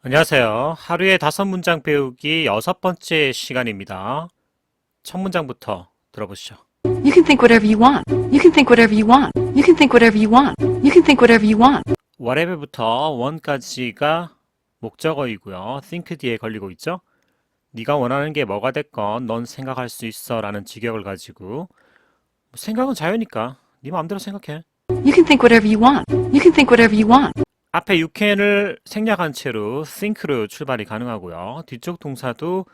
안녕하세요. 하루에 다섯 문장 배우기 여섯 번째 시간입니다. 첫 문장부터 들어보시죠. You can think whatever you want. You can think whatever you want. You can think whatever you want. You can think whatever you want. whatever부터 one까지가 목적어이고요. think 뒤에 걸리고 있죠. 네가 원하는 게 뭐가 됐건 넌 생각할 수 있어 라는 직역을 가지고 생각은 자유니까 네 마음대로 생각해. You can think whatever you want. You can think whatever you want. 앞에 you can을 생략한 채로 think로 출발이 가능하고요. 뒤쪽 동사도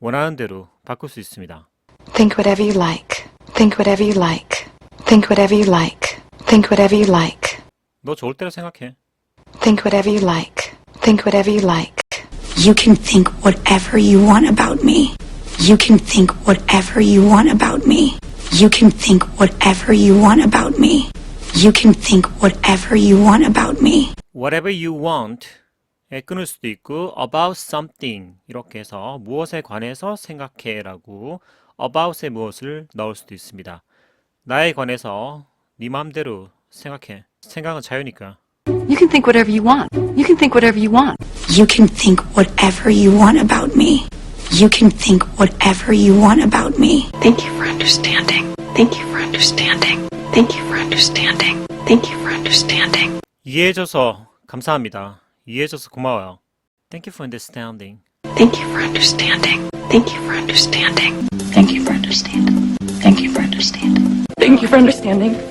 원하는 대로 바꿀 수 있습니다. Think whatever you like. Think whatever you like. Think whatever you like. Think whatever you like. 너 좋을 대로 생각해. Think whatever you like. Think whatever you like. You can think whatever you want about me. You can think whatever you want about me. You can think whatever you want about me. You can think whatever you want about me. whatever you want에 끊을 수도 있고 about something 이렇게 해서 무엇에 관해서 생각해라고 about에 무엇을 넣을 수도 있습니다. 나에 관해서 네 마음대로 생각해. 생각은 자유니까. You can think whatever you want. You can think whatever you want. You can think whatever you want about me. You can think whatever you want about me. Thank you for understanding. Thank you for understanding. Thank you for understanding. Thank you for understanding. 이해해줘서 감사합니다. 이해해줘서 고마워요. Thank you for understanding. Thank you for understanding. Thank you for understanding. Thank you for understanding. Thank you for understanding.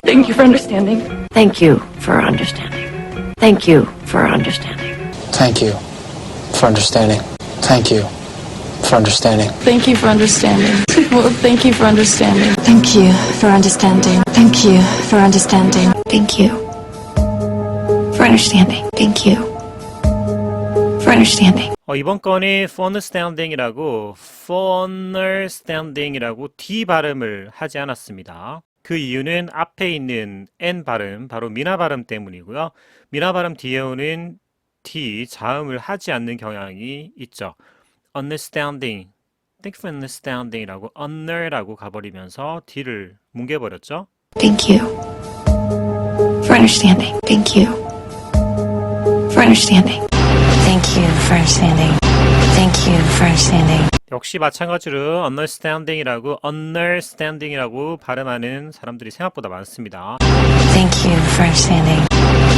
Thank you for understanding. Thank you for understanding. Thank you for understanding. Thank you for understanding. Thank you for understanding. Thank you for understanding. Thank you for understanding. Well, thank you for understanding. Thank you for understanding. Thank you for understanding. Thank you for understanding. Thank you for understanding. 어, 이번 건이 for understanding이라고 for understanding이라고 D 발음을 하지 않았습니다. 그 이유는 앞에 있는 N 발음, 바로 미나 발음 때문이고요. 미나 발음 뒤에 오는 T 자음을 하지 않는 경향이 있죠. understanding, thank you for understanding이라고 under라고 가버리면서 D를 뭉개버렸죠. Thank you for understanding. Thank you understanding. Thank you for understanding. Thank you for understanding. 역시 마찬가지로 understanding이라고 understanding이라고 발음하는 사람들이 생각보다 많습니다. Thank you for understanding.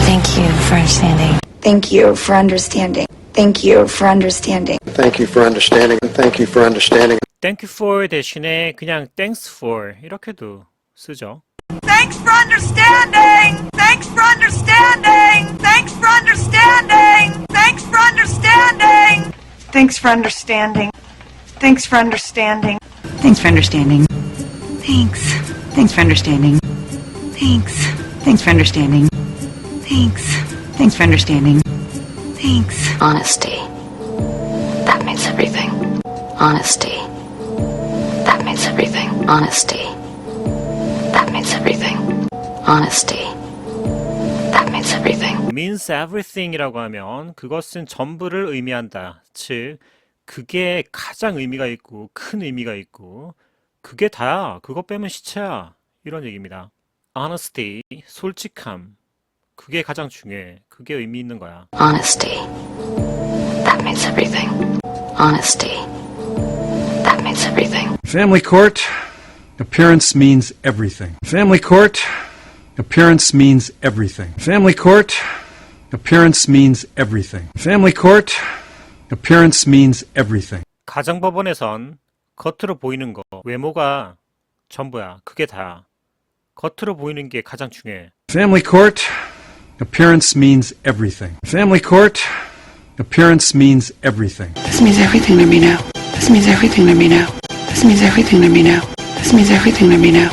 Thank you for understanding. Thank you for understanding. Thank you for understanding. Thank you for understanding. Thank you for understanding. thank you for 대신에 그냥 thanks for 이렇게도 쓰죠. Thanks for understanding. Thanks for understanding. Thanks for understanding. Thanks for understanding. Thanks for understanding. Thanks for understanding. Thanks for understanding. Thanks. Thanks for understanding. Thanks. Thanks for understanding. Thanks. Thanks for understanding. Thanks. Honesty. That means everything. Honesty. That means everything. Honesty. That means everything. Honesty. That means everything. means everything이라고 하면 그것은 전부를 의미한다. 즉 그게 가장 의미가 있고 큰 의미가 있고 그게 다야. 그거 빼면 시체야. 이런 얘기입니다. honesty, 솔직함. 그게 가장 중요해. 그게 의미 있는 거야. Honesty. That means everything. Honesty. That means everything. Family court, appearance means everything. Family court, appearance means everything. Family court, appearance means everything. Family court, appearance means everything. 가정법원에선 겉으로 보이는 거, 외모가 전부야. 그게 다야. 겉으로 보이는 게 가장 중요해. Family court, appearance means everything. Family court, appearance means everything. This means everything to me now. This means everything to me now. This means everything to me now. This means everything to me now.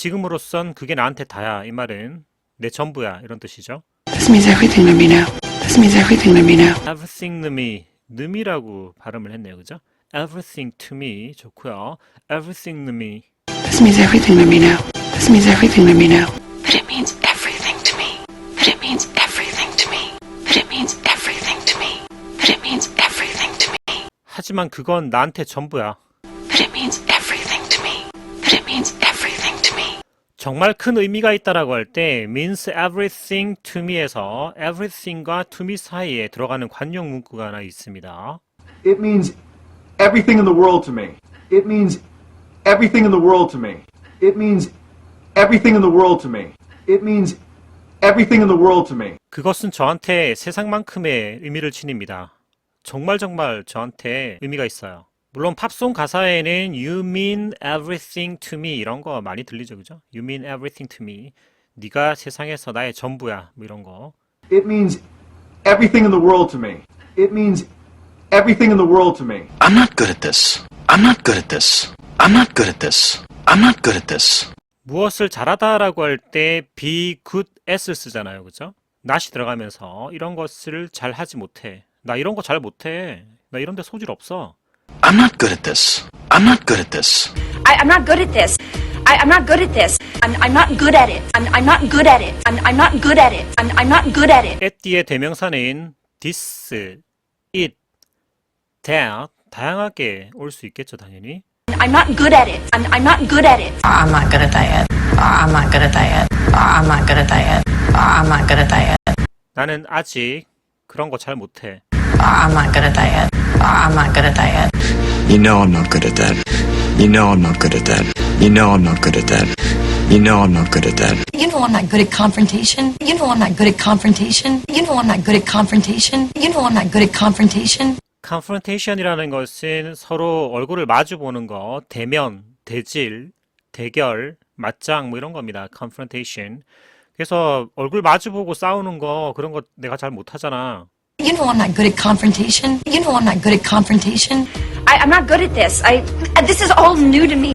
지금으로선 그게 나한테 다야. 이 말은 내 전부야. 이런 뜻이죠. This means everything to me now. This means everything to me now. everything to me. 느미라고 발음을 했네요. 그죠? everything to me 좋고요. everything to me. This means everything to me now. This means everything to me now. But it means everything to me. But it means everything to me. But it means everything to me. But it means everything to me. 하지만 그건 나한테 전부야. But it means everything to me. But it means everything. 정말 큰 의미가 있다라고 할 때 means everything to me에서 everything과 to me 사이에 들어가는 관용 문구가 하나 있습니다. It means everything in the world to me. It means everything in the world to me. It means everything in the world to me. It means everything in the world to me. 그것은 저한테 세상만큼의 의미를 지닙니다. 정말 정말 저한테 의미가 있어요. 물론 팝송 가사에는 You mean everything to me 이런 거 많이 들리죠, 그죠? You mean everything to me. 네가 세상에서 나의 전부야, 뭐 이런 거. It means everything in the world to me. It means everything in the world to me. I'm not good at this. I'm not good at this. I'm not good at this. I'm not good at this. 무엇을 잘하다라고 할 때 be good at을 쓰잖아요, 그죠? not이 들어가면서 이런 것을 잘 하지 못해. 나 이런 거 잘 못해. 나 이런 데 소질 없어. I'm not good at this. I'm not good at this. I, I'm not good at this. I, I'm not good at this. I'm, I'm not good at it. I'm, I'm not good at it. I'm, I'm not good at it. I'm, I'm not good at it. at 뒤에 대명사는 this, it, that 다양하게 올 수 있겠죠, 당연히. I'm not good at it. I'm, I'm not good at it. I'm not good at that yet. I'm not good at that yet. I'm not good at that yet. I'm not good at that yet. 나는 아직 그런 거 잘 못해. I'm not good at that yet. I'm not good at that yet. You know I'm not good at that. You know I'm not good at that. You know I'm not good at that. You know I'm not good at that. You know I'm not good at confrontation. You know I'm not good at confrontation. You know I'm not good at confrontation. You know I'm not good at confrontation. confrontation이라는 것은 서로 얼굴을 마주 보는 거, 대면, 대질, 대결, 맞짱 뭐 이런 겁니다. confrontation. 그래서 얼굴 마주 보고 싸우는 거 그런 거 내가 잘 못하잖아. You know I'm not good at confrontation. You know I'm not good at confrontation. I, I'm not good at this. I, this is all new to me.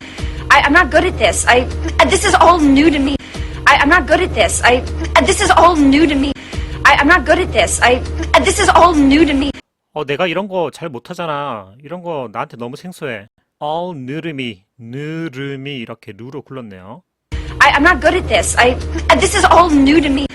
I, I'm not good at this. I, this is all new to me. I, I'm not good at this. I, this is all new to me. I, I'm not good at this. I, this is all new to me. 어, 내가 이런 거 잘 못하잖아. 이런 거 나한테 너무 생소해. all 느름이, 느름이 이렇게 루로 굴렀네요. I, I'm not good at this. I, this is all new to me.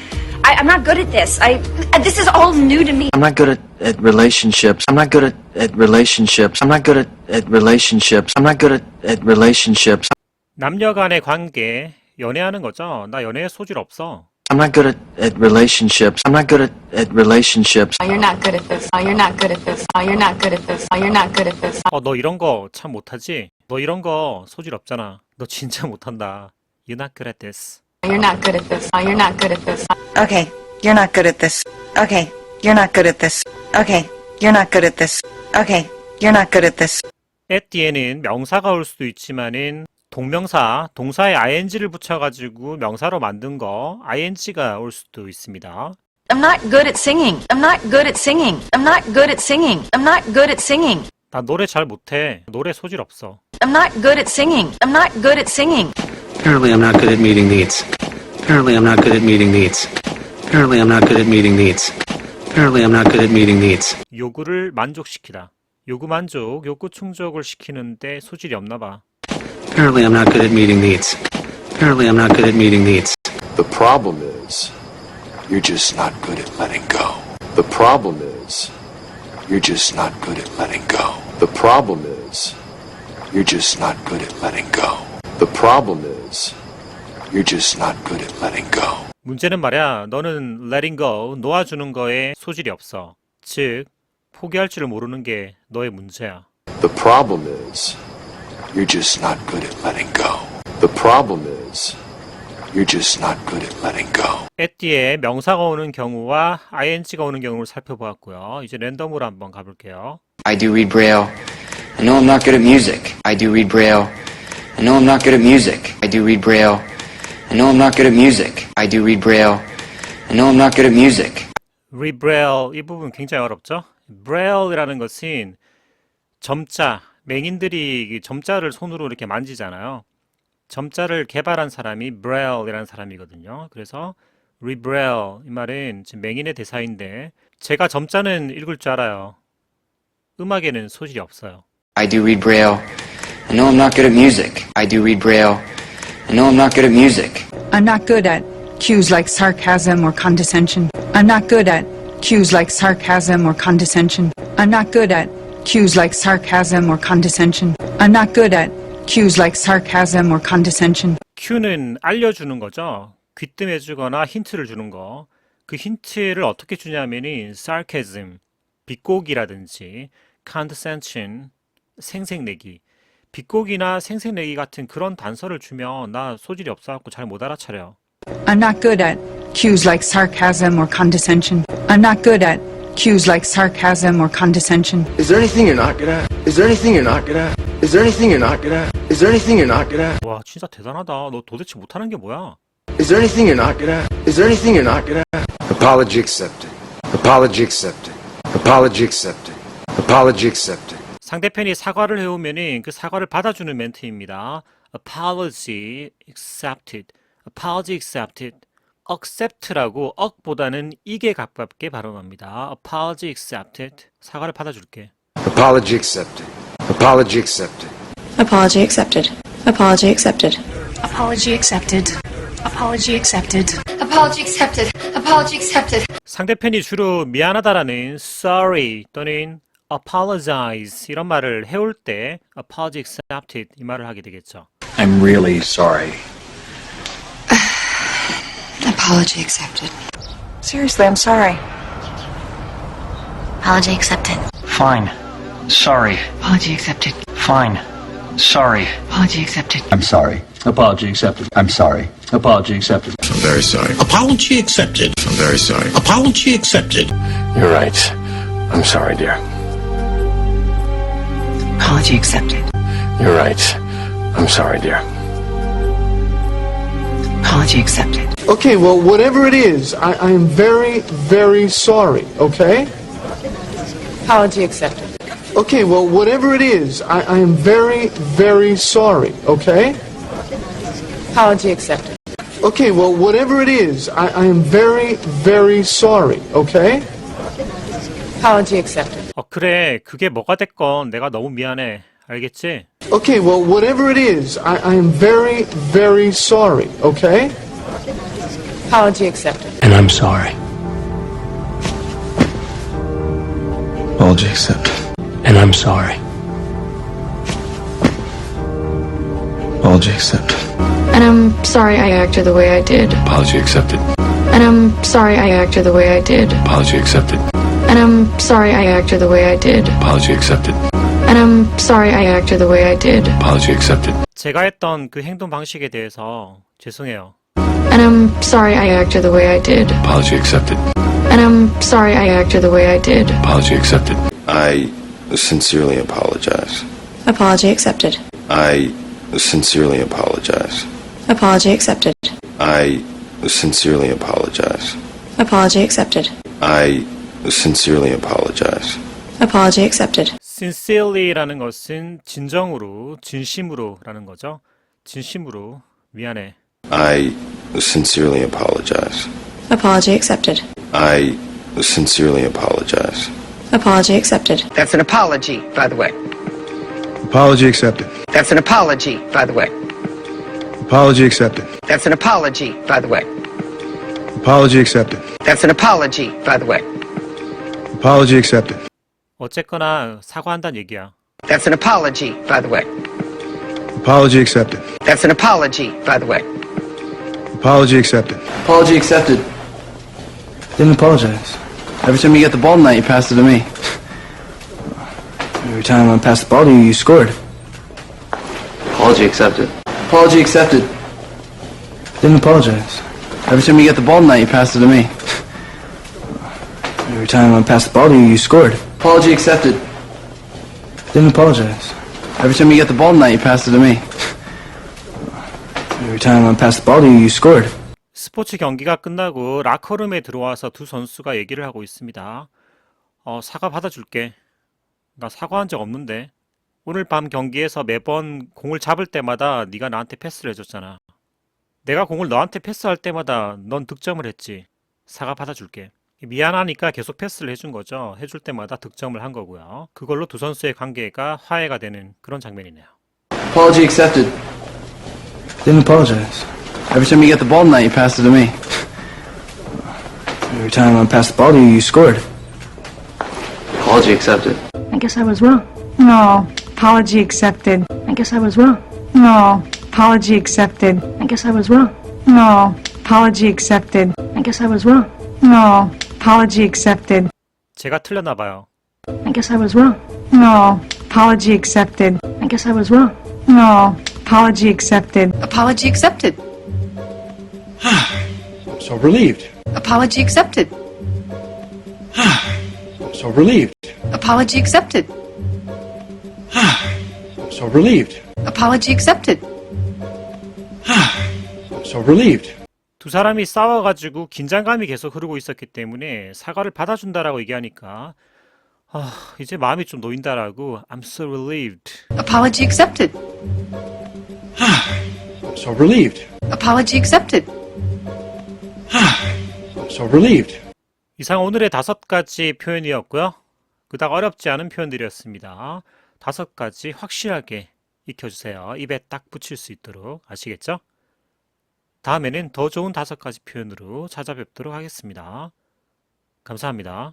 I, I'm not good at this. I, this is all new to me. I'm not good at, at relationships. I'm not good at, at relationships. I'm not good at, at relationships. I'm not good at, at relationships. 남녀 간의 관계, 연애하는 거죠. 나 연애에 소질 없어. I'm not good at, at relationships. I'm not good at, at relationships. Oh, you're not good at this. Oh, you're not good at this. Oh, you're not good at this. Oh, you're not good at this. 어, 너 이런 거 참 못하지? 너 이런 거 소질 없잖아. 너 진짜 못한다. You're not good at this. Oh, you're not good at this. Oh, you're not good at this. Okay, you're not good at this. Okay, you're not good at this. Okay, you're not good at this. Okay, you're not good at this. at 뒤에는 명사가 올 수도 있지만은 동명사, 동사에 ing를 붙여가지고 명사로 만든 거 ing가 올 수도 있습니다. I'm not good at singing. I'm not good at singing. I'm not good at singing. I'm not good at singing. 나 노래 잘 못해. 노래 소질 없어. I'm not good at singing. I'm not good at singing. Apparently I'm not good at meeting needs. Apparently I'm not good at meeting needs. Apparently I'm not good at meeting needs. Apparently I'm not good at meeting needs. 요구를 만족시키다. 요구 만족, 욕구 충족을 시키는데 소질이 없나 봐. Apparently I'm not good at meeting needs. Apparently I'm not good at meeting needs. The problem is, you're just not good at letting go. The problem is, you're just not good at letting go. The problem is, you're just not good at letting go. The problem is, you're just not good at letting go. 문제는 말야, 너는 letting go, 놓아주는 거에 소질이 없어. 즉, 포기할 줄을 모르는 게 너의 문제야. The problem is, you're just not good at letting go. The problem is, you're just not good at letting go. at 뒤에 명사가 오는 경우와 ing가 오는 경우를 살펴보았고요. 이제 랜덤으로 한번 가볼게요. I do read Braille. I know I'm not good at music. I do read Braille. I know I'm not good at music. I do read Braille. I know I'm not good at music. I do read Braille. I know I'm not good at music. rebraille 이 부분 굉장히 어렵죠? braille이라는 것은 점자, 맹인들이 이 점자를 손으로 이렇게 만지잖아요. 점자를 개발한 사람이 braille이라는 사람이거든요. 그래서 rebraille 이 말은 지금 맹인의 대사인데 제가 점자는 읽을 줄 알아요. 음악에는 소질이 없어요. I do read Braille. I know I'm not good at music. I do read Braille. I know I'm not good at music. I'm not good at cues like sarcasm or condescension. I'm not good at cues like sarcasm or condescension. I'm not good at cues like sarcasm or condescension. I'm not good at cues like sarcasm or condescension. 큐는 알려주는 거죠. 귀뜸해주거나 힌트를 주는 거. 그 힌트를 어떻게 주냐면은 sarcasm, 비꼬기라든지 condescension, 생색내기. 비꼬기나 생색내기 같은 그런 단서를 주면 나 소질이 없어갖고 잘 못 알아차려. I'm not good at cues like sarcasm or condescension. I'm not good at cues like sarcasm or condescension. Is there anything you're not good at? Is there anything you're not good at? Is there anything you're not good at? Is there anything you're not good at? 와 진짜 대단하다. 너 도대체 못하는 게 뭐야? Is there anything you're not good at? Is there anything you're not good at? Apology accepted. Apology accepted. Apology accepted. Apology accepted. 상대편이 사과를 해오면은 그 사과를 받아주는 멘트입니다. Apology accepted. Apology accepted. accept라고 억보다는 이게 가깝게 발음합니다. Apology accepted. 사과를 받아줄게. Apology accepted. Apology accepted. Apology accepted. Apology accepted. Apology accepted. Apology accepted. Apology accepted. Apology accepted. 상대편이 주로 미안하다라는 sorry 또는 apologize 이런 말을 해올 때 apology accepted 이 말을 하게 되겠죠. I'm really sorry. Apology accepted. Seriously, I'm sorry. Apology accepted. Fine. Sorry. Apology accepted. Fine. Sorry. Apology accepted. I'm sorry. Apology accepted. I'm sorry. Apology accepted. I'm very sorry. Apology accepted. I'm very sorry. Apology accepted. You're right. I'm sorry, dear. Apology accepted. You're right. I'm sorry, dear. Apology accepted. Okay, well, whatever it is, I, I am very, very sorry, okay? Apology accepted. Okay, well, whatever it is, I, I am very, very sorry, okay? Apology accepted. Okay, well, whatever it is, I, I am very, very sorry, okay? Apology accepted. 어 그래 그게 뭐가 됐건 내가 너무 미안해 알겠지? Okay, well, whatever it is, I, I am very, very sorry, okay? Apology accepted. And I'm sorry. Apology accepted. And I'm sorry. Apology accepted. And I'm sorry I acted the way I did. Apology accepted. And I'm sorry I acted the way I did. Apology accepted. And I'm sorry I acted the way I did. Apology accepted. And I'm sorry I acted the way I did. Apology accepted. 제가 했던 그 행동 방식에 대해서 죄송해요. And I'm sorry I acted the way I did. Apology accepted. And I'm sorry I acted the way I did. Apology accepted. I sincerely apologize. Apology accepted. I sincerely apologize. Apology accepted. I sincerely apologize. Apology accepted. I sincerely apologize. Apology accepted. sincerely라는 것은 진정으로, 진심으로라는 거죠. 진심으로 미안해. I sincerely apologize. Apology accepted. I sincerely apologize. Apology accepted. That's an apology, by the way. Apology accepted. That's an apology, by the way. Apology accepted. That's an apology, by the way. Apology accepted. That's an apology, by the way. Apology accepted. 어쨌거나 사과한다는 얘기야. That's an apology, by the way. Apology accepted. That's an apology, by the way. Apology accepted. Apology accepted. Didn't apologize. Every time you get the ball tonight, you pass it to me. Every time I passed the ball to you, you scored. Apology accepted. Apology accepted. Didn't apologize. Every time you get the ball tonight, you pass it to me. Every time I passed the ball to you, you scored. Apology accepted. Didn't apologize. Every time you get the ball tonight, you pass it to me. Every time I passed the ball to you, you scored. 스포츠 경기가 끝나고 라커룸에 들어와서 두 선수가 얘기를 하고 있습니다. 어, 사과 받아줄게. 나 사과한 적 없는데. 오늘 밤 경기에서 매번 공을 잡을 때마다 네가 나한테 패스를 해줬잖아. 내가 공을 너한테 패스할 때마다 넌 득점을 했지. 사과 받아줄게. 미안하니까 계속 패스를 해준 거죠. 해줄 때마다 득점을 한 거고요. 그걸로 두 선수의 관계가 화해가 되는 그런 장면이네요. Apology accepted. Didn't apologize. Every time you get the ball tonight, you pass it to me. Every time I passed the ball to you, you scored. Apology accepted. I guess I was wrong. No. Apology accepted. I guess I was wrong. No. Apology accepted. I guess I was wrong. No. Apology accepted. I guess I was wrong. No. Apology accepted. 제가 틀렸나 봐요. I guess I was wrong. No. Apology accepted. I guess I was wrong. No. Apology accepted. Apology accepted. So relieved. Apology accepted. So relieved. Apology accepted. So relieved. Apology accepted. So relieved. 두 사람이 싸워가지고 긴장감이 계속 흐르고 있었기 때문에 사과를 받아준다라고 얘기하니까 아, 이제 마음이 좀 놓인다라고 I'm so relieved. Apology accepted. So relieved. Apology accepted. So relieved. 이상 오늘의 다섯 가지 표현이었고요. 그닥 어렵지 않은 표현들이었습니다. 다섯 가지 확실하게 익혀주세요. 입에 딱 붙일 수 있도록 아시겠죠? 다음에는 더 좋은 다섯 가지 표현으로 찾아뵙도록 하겠습니다. 감사합니다.